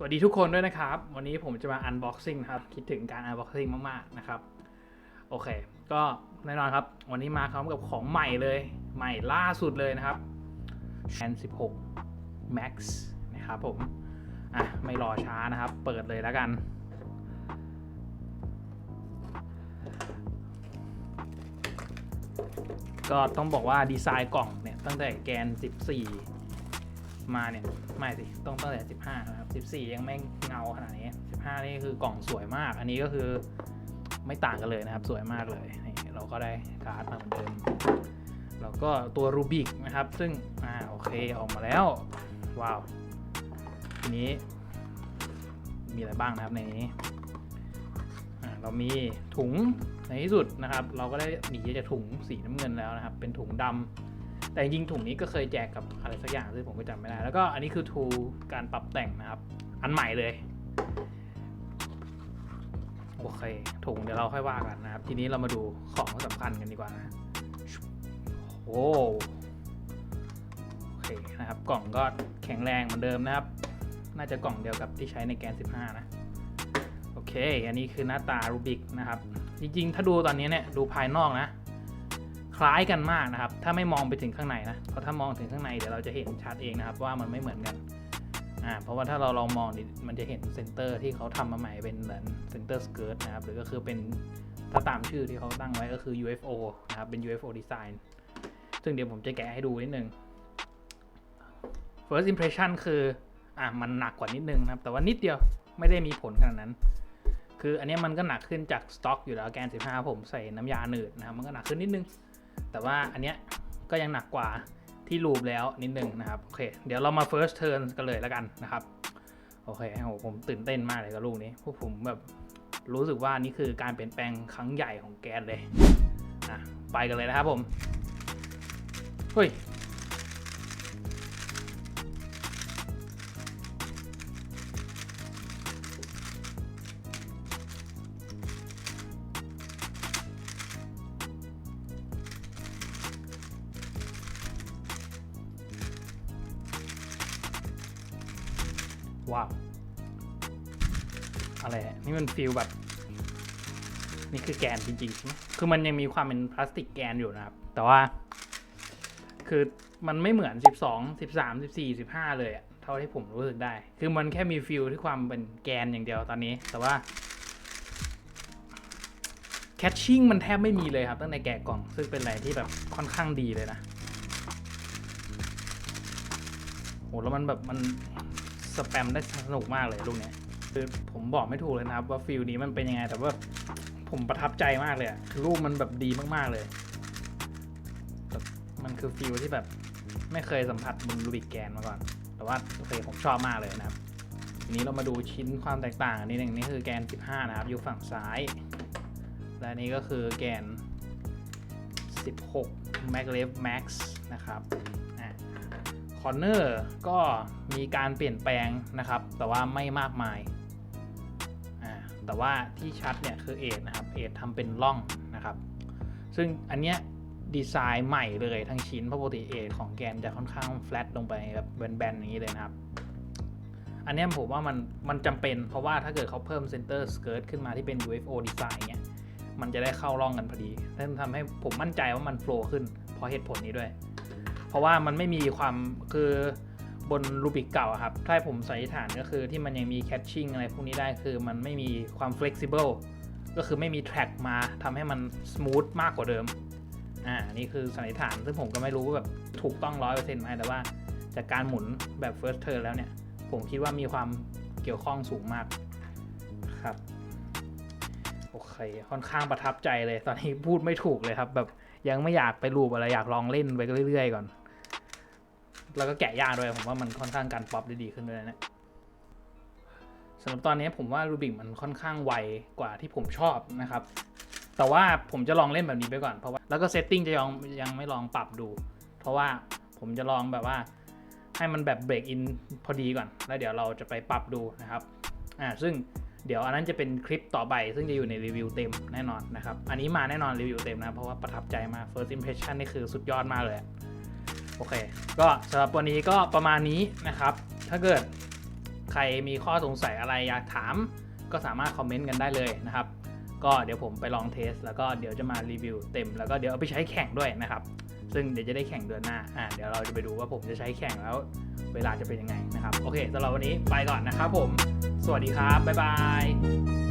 สวัสดีทุกคนด้วยนะครับ วันนี้ผมจะมา unboxing ครับ คิดถึงการ unboxing มากๆนะครับ โอเค ก็แน่นอนครับ วันนี้มาพร้อมกับของใหม่เลย ใหม่ล่าสุดเลยนะครับ N 16 Max นะครับผม อะ ไม่รอช้านะครับ เปิดเลยแล้วกัน ก็ต้องบอกว่าดีไซน์กล่องเนี่ย ตั้งแต่แกน 14 มาเนี่ย ไม่สิต้องตั้งแต่15นะครับ14 ยังไม่เงาขนาดนี้ 15 นี่คือกล่องสวยมาก อันนี้ก็คือไม่ต่างกันเลยนะครับ สวยมากเลยนี่เราก็ได้การ์ดมาเหมือนเดิมแล้วก็ตัวรูบิกนะครับ ซึ่งอ่าโอเคออกมาแล้ว ว้าวทีนี้ มีอะไรบ้างนะครับในนี้เรามีถุงในที่สุดนะครับ เราก็ได้หนีจากถุงสีน้ำเงินแล้วนะครับ เป็นถุงดำ แต่จริงถุงนี้ก็เคยแจกกับอะไรสักอย่างซึ่งผมก็จำไม่ได้ แล้วก็อันนี้คือทูการปรับแต่งนะครับ อันใหม่เลย โอเค ถุงเดี๋ยวเราค่อยว่ากันนะครับ ทีนี้เรามาดูของสำคัญกันดีกว่านะโอ้โอเคนะครับ กล่องก็แข็งแรงเหมือนเดิมนะครับ น่าจะกล่องเดียวกับที่ใช้ในแกน 15 นะ โอเค อันนี้คือหน้าตารูบิกนะครับ จริงๆ ถ้าดูตอนนี้เนี่ย ดูภายนอกนะ คล้ายกันมากนะครับ ถ้าไม่มองไปถึงข้างในนะเพราะถ้ามองถึงข้างในเดี๋ยวเราจะเห็นชัดเองนะครับว่ามันไม่เหมือนกันอ่าเพราะว่าถ้าเราลองมองดิมันจะเห็นเซนเตอร์ที่เขาทำมาใหม่เป็นเหมือนเซนเตอร์สเกิร์ตนะครับหรือก็คือเป็นถ้าตามชื่อที่เขาตั้งไว้ก็คือ UFO นะครับเป็น UFO design ซึ่งเดี๋ยวผมจะแกะให้ดูนิดนึง first impression คืออะมันหนักกว่านิดนึงนะครับ แต่ว่านิดเดียวไม่ได้มีผลขนาดนั้น คืออันนี้มันก็หนักขึ้นจากสต็อกอยู่แล้วแกน 15 ผมใส่น้ำยาหนืดนะครับมันก็หนักขึ้นนิดนึง แต่ว่าอันเนี้ยก็ยังหนักกว่าที่รูปแล้วนิดนึงนะครับโอเคเดี๋ยวเรามา first turn กันเลยแล้วกันนะครับโอเคโอ้โหผมตื่นเต้นมากเลยกับลูกนี้พวกผมแบบรู้สึกว่านี่คือการเปลี่ยนแปลงครั้งใหญ่ของแกนเลยนะไปกันเลยนะครับผมเฮ้ย ว้าวอะไรอะนี่มันฟีลแบบ นี่คือแกนจริงๆใช่ไหมคือมันยังมีความเป็นพลาสติกแกนอยู่นะครับ แต่ว่า คือมันไม่เหมือน 12 13 14 15 เลยอะเท่าที่ผมรู้สึกได้ คือมันแค่มีฟิลที่ความเป็นแกนอย่างเดียวตอนนี้ แต่ว่าแคชชิ่งมันแทบไม่มีเลยครับ ตั้งแต่แกะกล่อง ซึ่งเป็นอะไรที่แบบค่อนข้างดีเลยนะโหแล้วมันแบบมัน สแปมได้สนุกมากเลยลูกเนี้ยคือผมบอกไม่ถูกเลยนะครับว่าฟิลนี้มันเป็นยังไง แต่ว่าผมประทับใจมากเลยอะคือรูปมันแบบดีมากๆเลยแบบมันคือฟิลที่แบบไม่เคยสัมผัสบนรูบิกแกนมาก่อน แต่ว่าโอเคผมชอบมากเลยนะครับทีนี้เรามาดูชิ้นความแตกต่างอันนี้หนึ่งนี่คือแกน 15 นะครับ อยู่ฝั่งซ้าย และนี้ก็คือแกน 16 Mac l e v Max นะครับ คอร์เนอร์ก็มีการเปลี่ยนแปลงนะครับ แต่ว่าไม่มากมายอ่าแต่ว่าที่ชัดเนี่ยคือเอทนะครับ เอททำเป็นร่องนะครับ ซึ่งอันเนี้ยดีไซน์ใหม่เลยทั้งชิ้นเพราะปกติเอทของแกนจะค่อนข้างแฟลตลงไปแบบแบนๆอย่างนี้เลยนะครับ อันเนี้ยผมว่ามันมันจำเป็นเพราะว่าถ้าเกิดเขาเพิ่มเซนเตอร์สเกิร์ตขึ้นมาที่เป็น UFO ดีไซน์เนี่ยมันจะได้เข้าร่องกันพอดีนั่นทำให้ผมมั่นใจว่ามันโฟล์ขึ้นเพราะเหตุผลนี้ด้วย เพราะว่ามันไม่มีความคือบนรูบิกเก่าครับ ถ้าให้ผมสันนิษฐานก็คือที่มันยังมีแคชชิ่งอะไรพวกนี้ได้คือมันไม่มีความ flexible ก็คือไม่มี track มาทำให้มัน smooth มากกว่าเดิม อ่า นี่คือสันนิษฐาน ซึ่งผมก็ไม่รู้ว่าแบบถูกต้องร้อยเปอร์เซ็นต์ไหมแต่ว่าจากการหมุนแบบ first turn แล้วเนี่ย ผมคิดว่ามีความเกี่ยวข้องสูงมากครับ โอเค ค่อนข้างประทับใจเลย ตอนนี้พูดไม่ถูกเลยครับ แบบยังไม่อยากไปรูปอะไรอยากลองเล่นไปเรื่อยๆก่อน แล้วก็แกะยากด้วยผมว่ามันค่อนข้างการป๊อปได้ดีขึ้นด้วยนะสำหรับตอนนี้ผมว่ารูบิกมันค่อนข้างไวกว่าที่ผมชอบนะครับ แต่ว่าผมจะลองเล่นแบบนี้ไปก่อนเพราะว่าแล้วก็เซตติ้งจะยังยังไม่ลองปรับดู เพราะว่าผมจะลองแบบว่าให้มันแบบเบรกอินพอดีก่อน แล้วเดี๋ยวเราจะไปปรับดูนะครับอ่าซึ่งเดี๋ยวอันนั้นจะเป็นคลิปต่อไป ซึ่งจะอยู่ในรีวิวเต็มแน่นอนนะครับ อันนี้มาแน่นอนรีวิวเต็มนะ เพราะว่าประทับใจมาก first impression นี่คือสุดยอดมากเลยอ โอเค ก็สำหรับวันนี้ก็ประมาณนี้นะครับ ถ้าเกิดใครมีข้อสงสัยอะไรอยากถาม ก็สามารถคอมเมนต์กันได้เลยนะครับ ก็เดี๋ยวผมไปลองเทส แล้วก็เดี๋ยวจะมารีวิวเต็ม แล้วก็เดี๋ยวเอาไปใช้แข่งด้วยนะครับ ซึ่งเดี๋ยวจะได้แข่งเดือนหน้า อ่า เดี๋ยวเราจะไปดูว่าผมจะใช้แข่งแล้ว เวลาจะเป็นยังไงนะครับ โอเคสำหรับวันนี้ไปก่อนนะครับผม สวัสดีครับ บ๊ายบาย